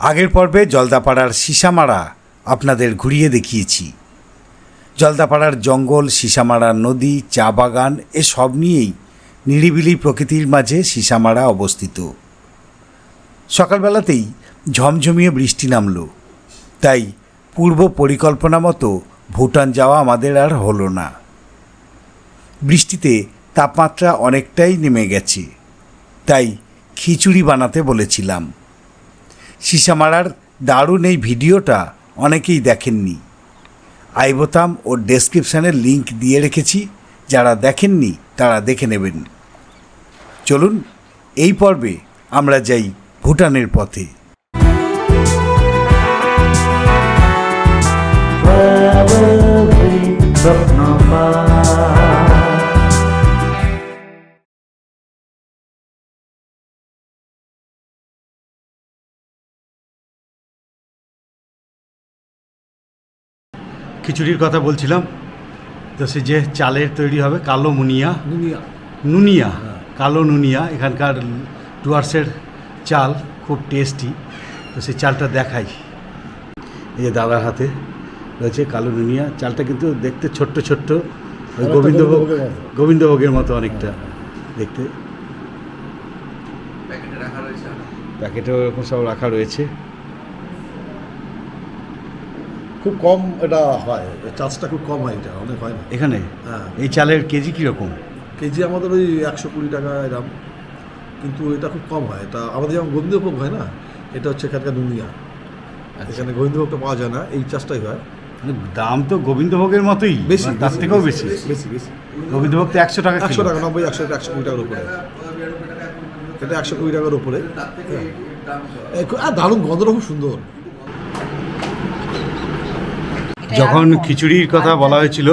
আগের পর্বে জলদাপাড়ার সিসামারা আপনাদের ঘুরিয়ে দেখিয়েছি। জলদাপাড়ার জঙ্গল সিসামারার নদী, চা বাগান এসব নিয়েই নিরিবিলি প্রকৃতির মাঝে সিসামারা অবস্থিত। সকালবেলাতেই ঝমঝমিয়ে বৃষ্টি নামল। তাই পূর্ব পরিকল্পনা মতো ভুটান যাওয়া আমাদের আর হলো না। বৃষ্টিতে তাপমাত্রা অনেকটাই নেমে গেছে। তাই খিচুড়ি বানাতে বলেছিলাম। সিসামারার দারুণ এই ভিডিওটা অনেকেই দেখেননি। আই বোতাম ও ডেসক্রিপশানের লিংক দিয়ে রেখেছি, যারা দেখেননি তারা দেখে নেবেন। চলুন, এই পর্বে আমরা যাই ভুটানের পথে। খিচুড়ির কথা বলছিলাম। তো সে যে চালের তৈরি হবে কালো মুনিয়া। নুনিয়া। নুনিয়া কালো নুনিয়া এখানকার ডুয়ার্সের চাল খুব টেস্টি। তো সেই চালটা দেখাই। এই যে দাদার হাতে রয়েছে কালো নুনিয়া। চালটা কিন্তু দেখতে ছোট্ট ছোট্ট ওই গোবিন্দভোগ গোবিন্দভোগের মতো। অনেকটা দেখতে। প্যাকেটে রাখা রয়েছে প্যাকেটেও এরকম সব রাখা রয়েছে। খুব কম এটা হয় চাষটা খুব কম হয় এটা অনেক হয় না। এখানে? হ্যাঁ। এই চালের কেজি কীরকম? কেজি আমাদের ওই একশো কুড়ি টাকা এরকম কিন্তু এটা খুব কম হয়। এটা আমাদের যেমন গোবিন্দভোগ হয় না এটা হচ্ছে এখানকার নুনিয়া এখানে গোবিন্দভোগটা পাওয়া যায় না এই চাষটাই হয়। মানে দাম তো গোবিন্দভোগের মতোই বেশি মানে তার থেকেও বেশি বেশি। বেশি গোবিন্দভোগ তো একশো টাকা একশো টাকা নব্বই একশো একশো কুড়ি টাকার উপরে। এটা একশো কুড়ি টাকার উপরে। আর দারুণ গন্ধটা খুব সুন্দর। যখন খিচুড়ির কথা বলা হয়েছিল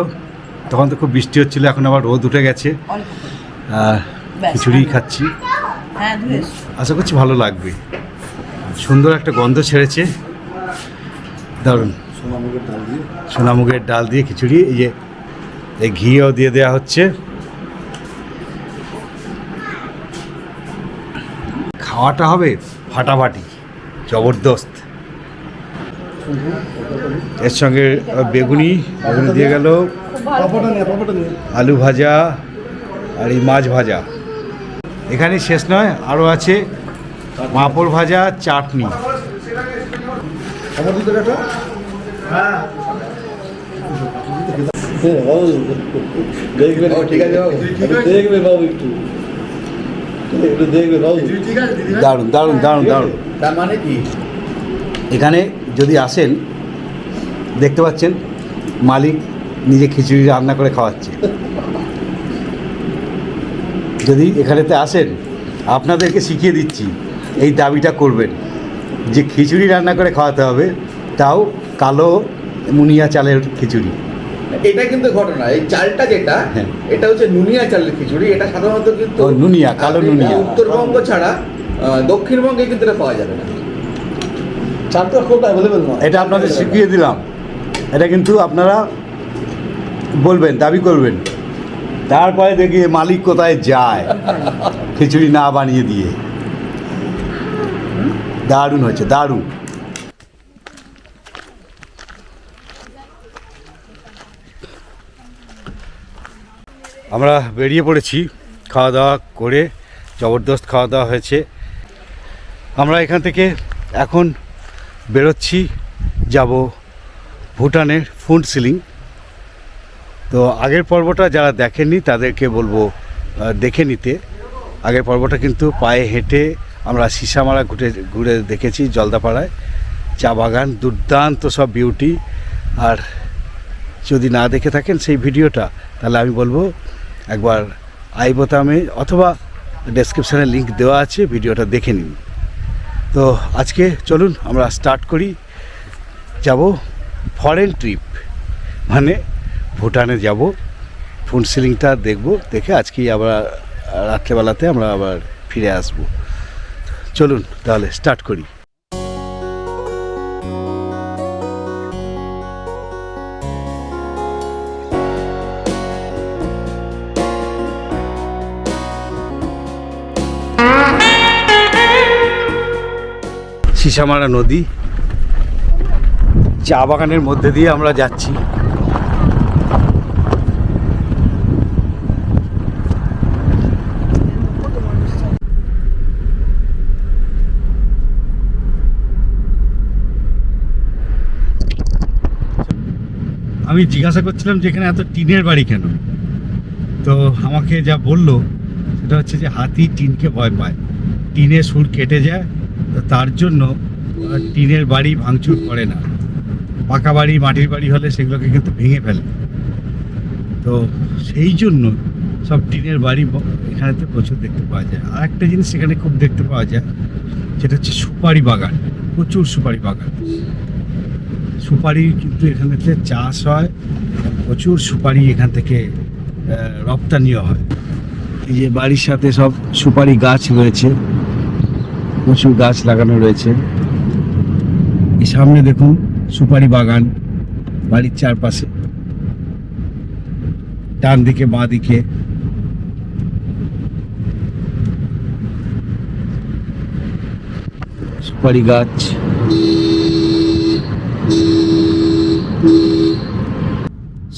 তখন তো খুব বৃষ্টি হচ্ছিল এখন আবার রোদ উঠে গেছে। খিচুড়ি খাচ্ছি। হ্যাঁ। আশা করছি ভালো লাগবে। সুন্দর একটা গন্ধ ছেড়েছে। দারুণ। সোনামুগের ডাল দিয়ে? সোনামুগের ডাল দিয়ে খিচুড়ি এই যে এই ঘিও দিয়ে দেওয়া হচ্ছে। খাওয়াটা হবে ফাটাফাটি জবরদস্ত। এর সঙ্গে বেগুনি বেগুনি দিয়ে গেল আলু ভাজা আর এই মাছ ভাজা। এখানে শেষ নয় আরও আছে পাঁপড় ভাজা চাটনি। দারুণ দারুণ দারুণ দারুণ। তার মানে কি? এখানে যদি আসেন দেখতে পাচ্ছেন মালিক নিজে খিচুড়ি রান্না করে খাওয়াচ্ছে। যদি এখানেতে আসেন আপনাদেরকে শিখিয়ে দিচ্ছি এই দাবিটা করবেন। যে খিচুড়ি রান্না করে খাওয়াতে হবে তাও কালো মুনিয়া চালের খিচুড়ি। এটা কিন্তু ঘটনা। এই চালটা যেটা হ্যাঁ। এটা হচ্ছে নুনিয়া চালের খিচুড়ি। এটা সাধারণত কিন্তু নুনিয়া, কালো নুনিয়া। উত্তরবঙ্গ ছাড়া দক্ষিণবঙ্গে কিন্তু এটা পাওয়া যাবে না। খুব অ্যাভেলেবেল নয়। এটা আপনাদের শিখিয়ে দিলাম। এটা কিন্তু আপনারা বলবেন, দাবি করবেন। তারপরে দেখি মালিক কোথায় যায়, খিচুড়ি না বানিয়ে দিয়ে। দারুণ হয়েছে, দারুণ। আমরা বেরিয়ে পড়েছি, খাওয়া দাওয়া করে জবরদস্ত খাওয়া দাওয়া হয়েছে। আমরা এখান থেকে এখন বেরোচ্ছি, যাব ভুটানের ফুড সিলিং। তো আগের পর্বটা যারা দেখেননি, তাদেরকে বলব দেখে নিতে। আগের পর্বটা কিন্তু পায়ে হেঁটে আমরা সিসামারা ঘুরে ঘুরে দেখেছি জলদাপাড়ায়। চা বাগান, দুর্দান্ত সব বিউটি। আর যদি না দেখে থাকেন সেই ভিডিওটা, তাহলে আমি বলব, একবার আই বোতামে অথবা ডেসক্রিপশানে লিংক দেওয়া আছে, ভিডিওটা দেখে নিন। তো আজকে চলুন আমরা স্টার্ট করি। যাব ফরেন ট্রিপ মানে ভুটানে যাব। ফোন সিলিংটা দেখব, দেখে আজকেই আবার রাত্রেবেলাতে আমরা আবার ফিরে আসব। চলুন তাহলে স্টার্ট করি। সিসামারা নদী। চা বাগানের মধ্যে দিয়ে আমরা যাচ্ছি। আমি জিজ্ঞাসা করছিলাম যে এখানে এত টিনের বাড়ি কেন? তো আমাকে যা বলল, সেটা হচ্ছে যে হাতি টিনকে ভয় পায়। টিনের সুর কেটে যায় তার জন্য টিনের বাড়ি ভাঙচুর করে না। পাকা বাড়ি, মাটির বাড়ি হলে সেগুলোকে কিন্তু ভেঙে ফেলে। তো সেই জন্য সব টিনের বাড়ি এখানেতে প্রচুর দেখতে পাওয়া যায়। আর একটা জিনিস এখানে খুব দেখতে পাওয়া যায়, সেটা হচ্ছে সুপারি বাগান। প্রচুর সুপারি বাগান। সুপারি কিন্তু এখানেতে চাষ হয়, প্রচুর সুপারি এখান থেকে রপ্তানিও হয়। এই যে বাড়ির সাথে সব সুপারি গাছ রয়েছে প্রচুর গাছ লাগানো রয়েছে। এই সামনে দেখুন, সুপারি বাগান, বাড়ির চারপাশে। ডান দিকে বাঁ দিকে সুপারি গাছ।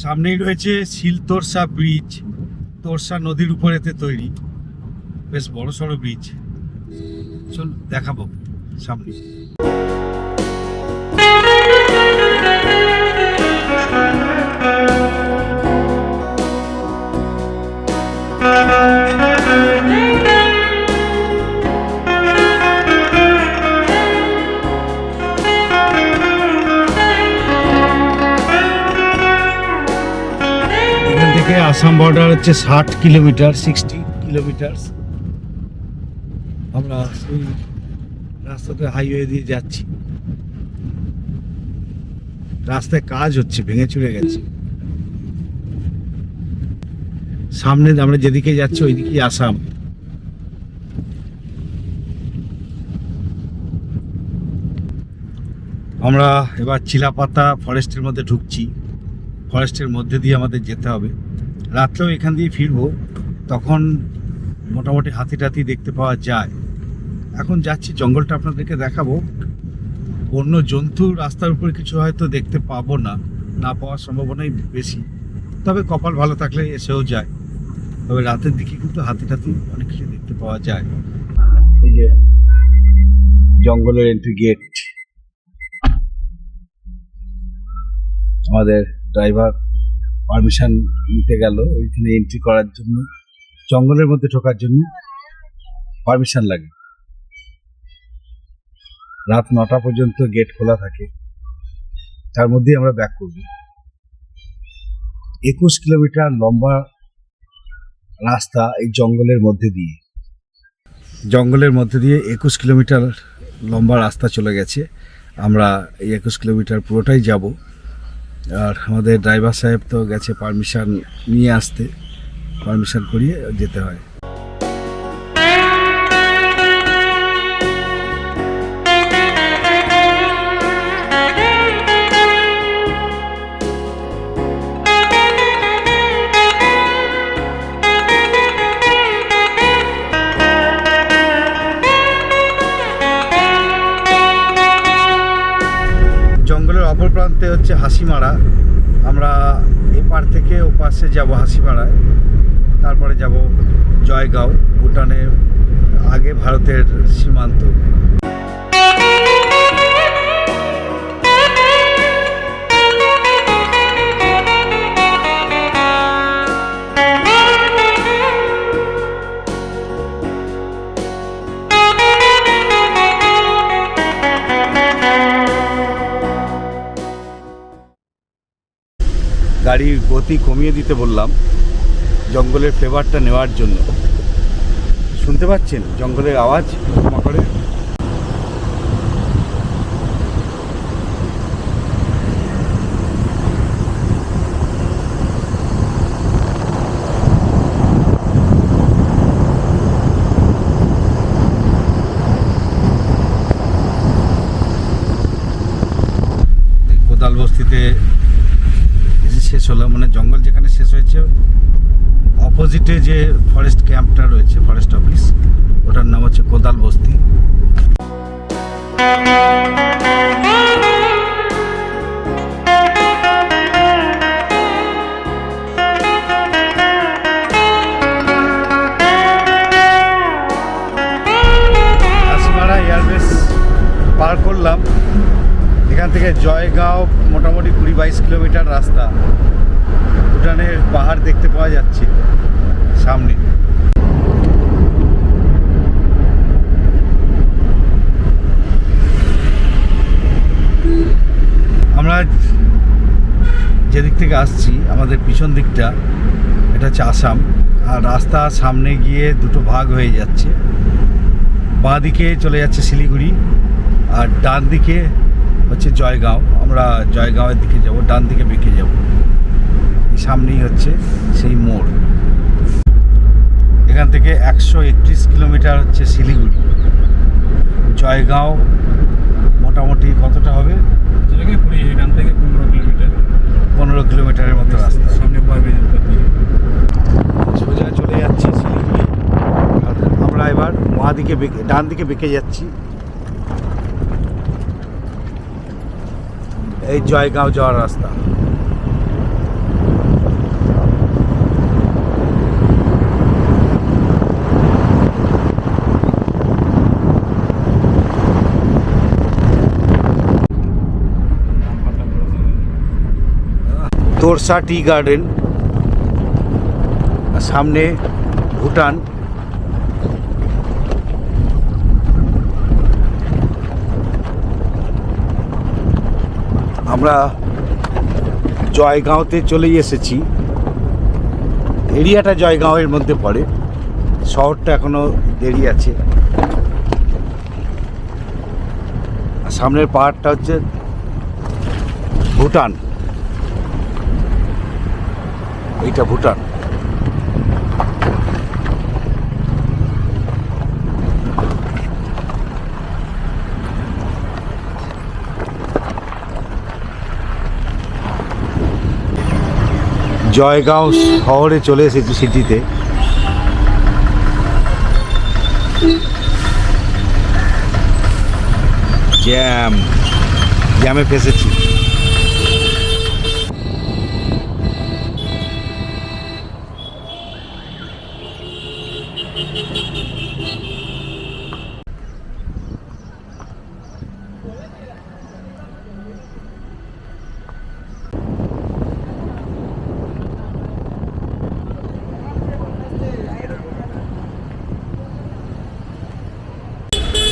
সামনেই রয়েছে শিল তোরসা ব্রিজ। তোরসা নদীর উপরেতে তৈরি। বেশ বড় সড়ো ব্রিজ। চল দেখাবো। সামনে আসাম বর্ডার হচ্ছে ষাট কিলোমিটার সিক্সটি কিলোমিটার আমরা সেই রাস্তাতে হাইওয়ে দিয়ে যাচ্ছি। রাস্তায় কাজ হচ্ছে, ভেঙে চুরে গেছে। সামনে আমরা যেদিকে যাচ্ছি ওইদিকেই আসাম। আমরা এবার চিলাপাতা ফরেস্টের মধ্যে ঢুকছি। ফরেস্টের মধ্যে দিয়ে আমাদের যেতে হবে। রাত্রেও এখান দিয়ে ফিরবো, তখন মোটামুটি হাতি টাতি দেখতে পাওয়া যায়। এখন যাচ্ছি, জঙ্গলটা আপনাদেরকে দেখাবো। অন্য জন্তু রাস্তার উপরে কিছু হয়তো দেখতে পাবো না না পাওয়ার সম্ভাবনাই বেশি। তবে কপাল ভালো থাকলে এসেও যায়। তবে রাতের দিকে কিন্তু হাতি টাতি অনেক কিছু দেখতে পাওয়া যায়। এই যে জঙ্গলের এন্ট্রি গেট আমাদের ড্রাইভার পারমিশন নিতে গেল, ওইখানে এন্ট্রি করার জন্য। জঙ্গলের মধ্যে ঢোকার জন্য পারমিশন লাগে। রাত নটা পর্যন্ত গেট খোলা থাকে। তার মধ্যেই আমরা ব্যাক করব। একুশ কিলোমিটার লম্বা রাস্তা এই জঙ্গলের মধ্যে দিয়ে। জঙ্গলের মধ্যে দিয়ে একুশ কিলোমিটার লম্বা রাস্তা চলে গেছে। আমরা এই একুশ কিলোমিটার পুরোটাই যাব। আর আমাদের ড্রাইভার সাহেব তো গেছে পারমিশন নিয়ে আসতে। পারমিশন করিয়ে যেতে হয়। যাব হাসিমারায় তারপরে যাব জয়গাঁও ভুটানের আগে ভারতের সীমান্ত। গতি কমিয়ে দিতে বললাম জঙ্গলের ফ্লেভারটা নেওয়ার জন্য। শুনতে পাচ্ছেন জঙ্গলের আওয়াজ? করে এই কোদাল বস্তিতে এসে শেষ হলো মানে জঙ্গল যেখানে শেষ হয়েছে অপোজিটে যে ফরেস্ট ক্যাম্পটা রয়েছে ফরেস্ট অফিস ওটার নাম হচ্ছে কোদাল বস্তি। পার করলাম। এখান থেকে জয়গাঁও মোটামুটি কুড়ি বাইশ কিলোমিটার রাস্তা। ভুটানের পাহাড় দেখতে পাওয়া যাচ্ছে সামনে। আমরা যেদিক থেকে আসছি, আমাদের পিছন দিকটা, এটা হচ্ছে আসাম। আর রাস্তা সামনে গিয়ে দুটো ভাগ হয়ে যাচ্ছে। বাঁ দিকে চলে যাচ্ছে শিলিগুড়ি, আর ডান দিকে হচ্ছে জয়গাঁও। আমরা জয়গাঁওয়ের দিকে যাব ডান দিকে বেঁকে যাব। সামনেই হচ্ছে সেই মোড়। এখান থেকে একশো একত্রিশ কিলোমিটার হচ্ছে শিলিগুড়ি। জয়গাঁও মোটামুটি কতটা হবে? এখান থেকে পনেরো কিলোমিটার। পনেরো কিলোমিটারের মতো রাস্তা। সামনে সোজা চলে যাচ্ছি শিলিগুড়ি। আমরা এবার বাঁ দিকে বেঁকে ডান দিকে বেঁকে যাচ্ছি। এই জয়গাঁও যাওয়ার রাস্তা। তোরসা টি গার্ডেন সামনে ভুটান। আমরা জয়গাঁওতে চলেই এসেছি। এরিয়াটা জয়গাঁওয়ের মধ্যে পড়ে। শহরটা এখনও দেরি আছে। সামনের পাহাড়টা হচ্ছে ভুটান। এইটা ভুটান। জয়গাঁও শহরে চলে এসেছি সিটিতে। জ্যাম জ্যামে ফেসেছি।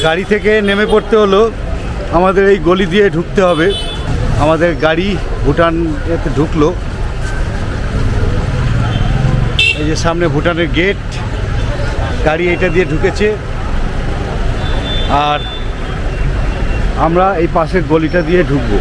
গাড়ি থেকে নেমে পড়তে হলো, আমাদের এই গলি দিয়ে ঢুকতে হবে। আমাদের গাড়ি ভুটান এতে ঢুকলো। এই যে সামনে ভুটানের গেট, গাড়ি এটা দিয়ে ঢুকেছে। আর আমরা এই পাশের গলিটা দিয়ে ঢুকবো।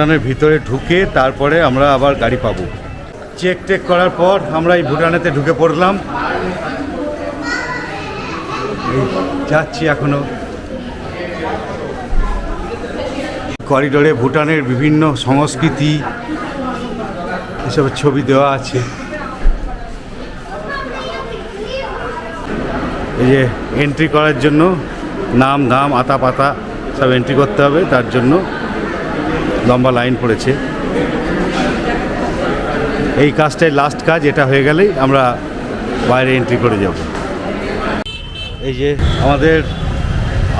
ভুটানের ভিতরে ঢুকে তারপরে আমরা আবার গাড়ি পাবো। চেক টেক করার পর আমরা এই ভুটানেতে ঢুকে পড়লাম। যাচ্ছি এখনও। করিডোরে ভুটানের বিভিন্ন সংস্কৃতি, এসবের ছবি দেওয়া আছে। এই যে এন্ট্রি করার জন্য, নাম ধাম আতা, পাতা সব এন্ট্রি করতে হবে, তার জন্য। লম্বা লাইন পড়েছে। এই কাজটাই লাস্ট কাজ, এটা হয়ে গেলেই আমরা বাইরে এন্ট্রি করে যাব। এই যে আমাদের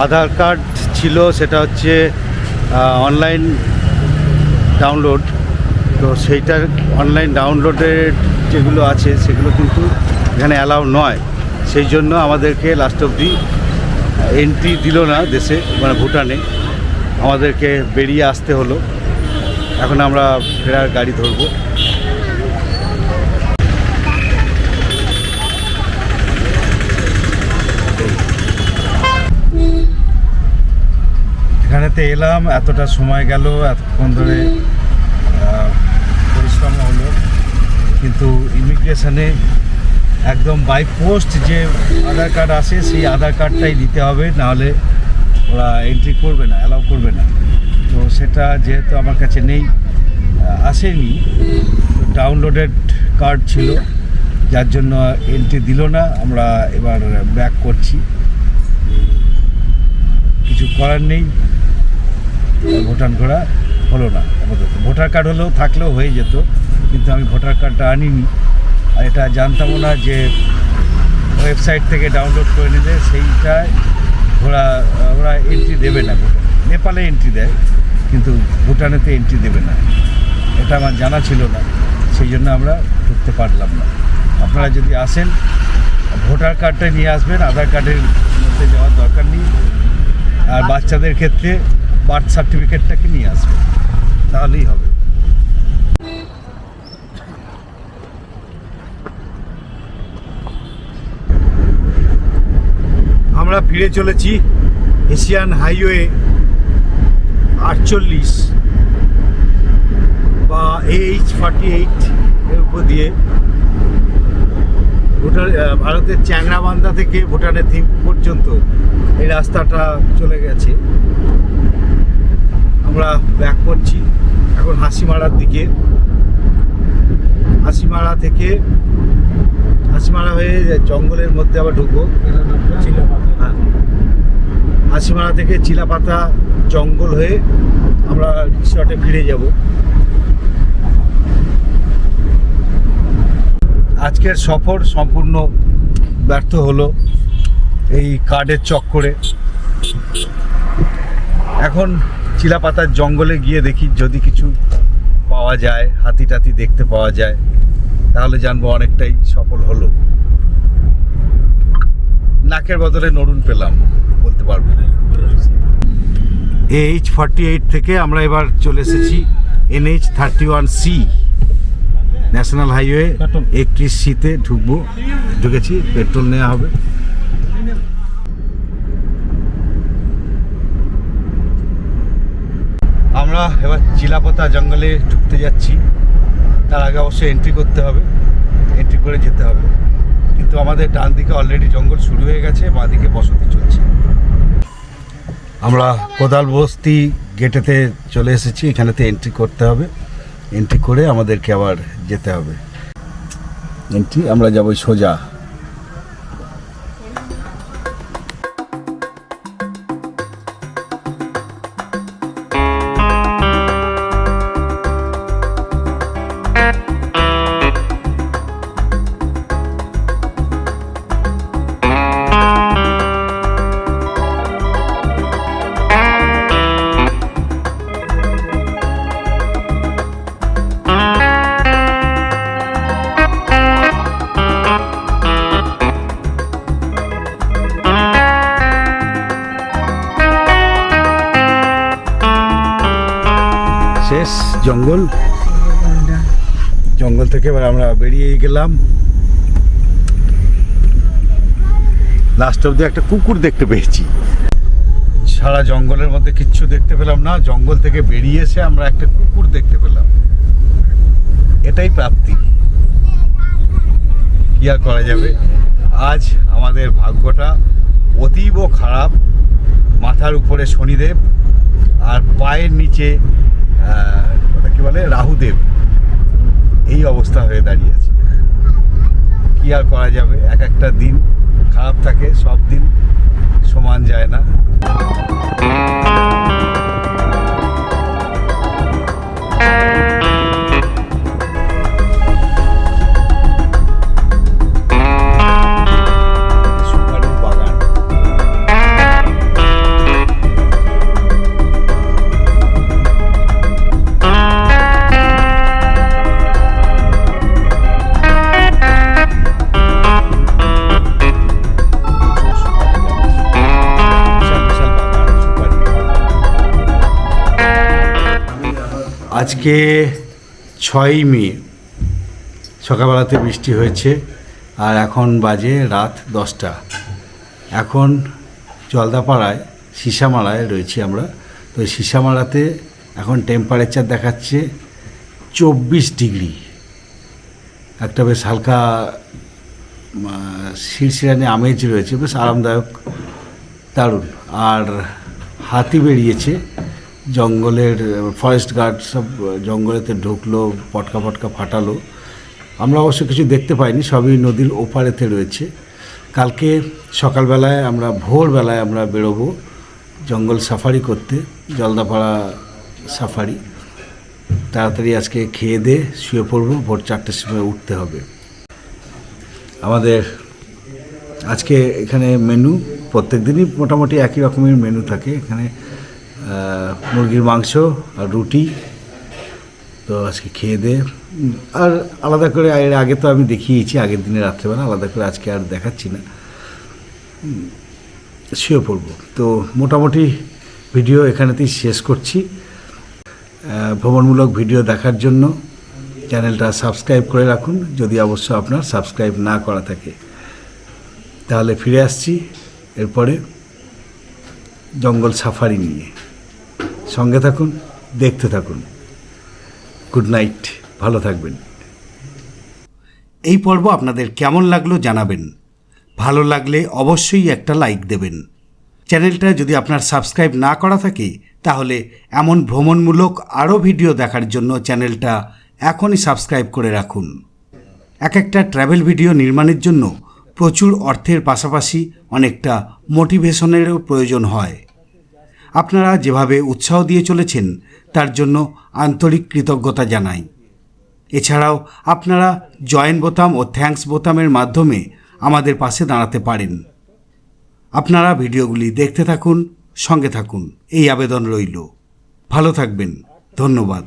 আধার কার্ড ছিল, সেটা হচ্ছে অনলাইন ডাউনলোড তো সেইটার অনলাইন ডাউনলোডের যেগুলো আছে, সেগুলো কিন্তু এখানে অ্যালাউ নয়। সেই জন্য আমাদেরকে লাস্ট অবধি এন্ট্রি দিল না দেশে মানে ভুটানে। আমাদেরকে বেরিয়ে আসতে হলো। এখন আমরা ফেরার গাড়ি ধরবো। এখানেতে এলাম, এতটা সময় গেল, এতক্ষণ ধরে পরিশ্রম হলো। কিন্তু ইমিগ্রেশনে একদম বাই পোস্ট যে আধার কার্ড আসে, সেই আধার কার্ডটাই দিতে হবে, নাহলে ওরা এন্ট্রি করবে না অ্যালাউ করবে না। তো সেটা যেহেতু আমার কাছে নেই আসেনি ডাউনলোডেড কার্ড ছিল, যার জন্য এন্ট্রি দিল না, আমরা এবার ব্যাক করছি। কিছু করার নেই ভোটার করা হলো না, আপাতত। ভোটার কার্ড হলেও থাকলেও হয়ে যেত, কিন্তু আমি ভোটার কার্ডটা আনিনি। আর এটা জানতামও না যে ওয়েবসাইট থেকে ডাউনলোড করে নিলে সেইটায় ওরা ওরা এন্ট্রি দেবে না ভুটানে নেপালে এন্ট্রি দেয়। কিন্তু ভুটানেতে এন্ট্রি দেবে না। এটা আমার জানা ছিল না, সেই জন্য আমরা ঢুকতে পারলাম না। আপনারা যদি আসেন, ভোটার কার্ডটা নিয়ে আসবেন, আধার কার্ডের মধ্যে যাওয়ার দরকার নেই। আর বাচ্চাদের ক্ষেত্রে বার্থ সার্টিফিকেটটাকে নিয়ে আসবে তাহলেই হবে। আমরা ফিরে চলেছি এশিয়ান হাইওয়ে আটচল্লিশ বা এইচ ফর্টি এইট এর উপর দিয়ে ভুটান ভারতের চ্যাংরাবান্ধা থেকে ভুটানের থিম পর্যন্ত এই রাস্তাটা চলে গেছে। আমরা ব্যাক করছি এখন হাসিমারার দিকে। হাসিমারা থেকে হাসিমারা হয়ে জঙ্গলের মধ্যে আবার ঢুকবো। হ্যাঁ। হাসিমারা থেকে চিলাপাতা জঙ্গল হয়ে আমরা রিসর্টে ফিরে যাব। আজকের সফর সম্পূর্ণ ব্যর্থ হলো এই কার্ডের চক্করে। এখন চিলাপাতার জঙ্গলে গিয়ে দেখি যদি কিছু পাওয়া যায় হাতি টাতি দেখতে পাওয়া যায়, তাহলে জানব অনেকটাই সফল হলো। নাকের বদলে নড়ুন পেলাম, বলতে পারব এইচ ফর্টি এইট থেকে আমরা এবার চলে এসেছি NH thirty one C national highway. একত্রিশ সিতে ঢুকবো ঢুকেছি পেট্রোল নেওয়া হবে। আমরা এবার চিলাপতা জঙ্গলে ঢুকতে যাচ্ছি। তার আগে অবশ্যই এন্ট্রি করতে হবে এন্ট্রি করে যেতে হবে। কিন্তু আমাদের ডান দিকে অলরেডি জঙ্গল শুরু হয়ে গেছে বাঁ দিকে বসতি চলছে। আমরা কোদাল বস্তি গেটেতে চলে এসেছি, এখানেতে এন্ট্রি করতে হবে। এন্ট্রি করে আমাদেরকে আবার যেতে হবে। এন্ট্রি আমরা যাব সোজা। জঙ্গল। জঙ্গল থেকে এবার আমরা বেরিয়ে গেলাম। লাস্ট অব্দি একটা কুকুর দেখতে পেয়েছি। সারা জঙ্গলের মধ্যে কিচ্ছু দেখতে পেলাম না। জঙ্গল থেকে বেরিয়ে এসে আমরা একটা কুকুর দেখতে পেলাম। এটাই প্রাপ্তি। কি আর করা যাবে? আজ আমাদের ভাগ্যটা অতীব খারাপ। মাথার উপরে শনিদেব আর পায়ের নিচে আহ, ওটা কি বলে? রাহুদেব। এই অবস্থা হয়ে দাঁড়িয়ে আছে। কি আর করা যাবে? এক একটা দিন খারাপ থাকে সব দিন সমান যায় না। আজকে ছয়ই মে, সকালবেলাতে বৃষ্টি হয়েছে আর এখন বাজে রাত দশটা। এখন জলদাপাড়ায় সিসামালায় রয়েছি আমরা। তো সিসামারাতে এখন টেম্পারেচার দেখাচ্ছে চব্বিশ ডিগ্রি। একটা বেশ হালকা শিরশিরানি আমেজ রয়েছে, বেশ আরামদায়ক, দারুণ। আর হাতি বেরিয়েছে। জঙ্গলের ফরেস্ট গার্ড সব জঙ্গলেতে ঢুকলো, পটকা পটকা ফাটালো। আমরা অবশ্য কিছু দেখতে পাইনি, সবই নদীর ওপারেতে রয়েছে। কালকে সকালবেলায় আমরা, ভোরবেলায় আমরা বেরোবো জঙ্গল সাফারি করতে, জলদাপাড়া সাফারি। তাড়াতাড়ি আজকে খেয়ে দিয়ে শুয়ে পড়ব, ভোর চারটের সময় উঠতে হবে। আমাদের আজকে এখানে মেনু প্রত্যেক দিনই মোটামুটি একই রকমের মেনু থাকে। এখানে মুরগির মাংস আর রুটি। তো আজকে খেয়ে দে। আর আলাদা করে এর আগে তো আমি দেখিয়েছি, আগের দিনে রাত্রেবেলা আলাদা করে আজকে আর দেখাচ্ছি না। শুয়ে পড়ব। তো মোটামুটি ভিডিও এখানেতেই শেষ করছি। ভ্রমণমূলক ভিডিও দেখার জন্য চ্যানেলটা সাবস্ক্রাইব করে রাখুন, যদি অবশ্য আপনার সাবস্ক্রাইব না করা থাকে। তাহলে ফিরে আসছি এরপরে জঙ্গল সাফারি নিয়ে। সঙ্গে থাকুন, দেখতে থাকুন। গুড নাইট, ভালো থাকবেন। এই পর্ব আপনাদের কেমন লাগল জানাবেন। ভালো লাগলে অবশ্যই একটা লাইক দেবেন। চ্যানেলটা যদি আপনার সাবস্ক্রাইব না করা থাকে, তাহলে এমন ভ্রমণমূলক আরও ভিডিও দেখার জন্য চ্যানেলটা এখনই সাবস্ক্রাইব করে রাখুন। এক একটা ট্র্যাভেল ভিডিও নির্মাণের জন্য প্রচুর অর্থের পাশাপাশি অনেকটা মোটিভেশনেরও প্রয়োজন হয়। আপনারা যেভাবে উৎসাহ দিয়ে চলেছেন, তার জন্য আন্তরিক কৃতজ্ঞতা জানাই। এছাড়াও আপনারা জয়েন বোতাম ও থ্যাঙ্কস বোতামের মাধ্যমে আমাদের পাশে দাঁড়াতে পারেন। আপনারা ভিডিওগুলি দেখতে থাকুন, সঙ্গে থাকুন। এই আবেদন রইল। ভালো থাকবেন। ধন্যবাদ।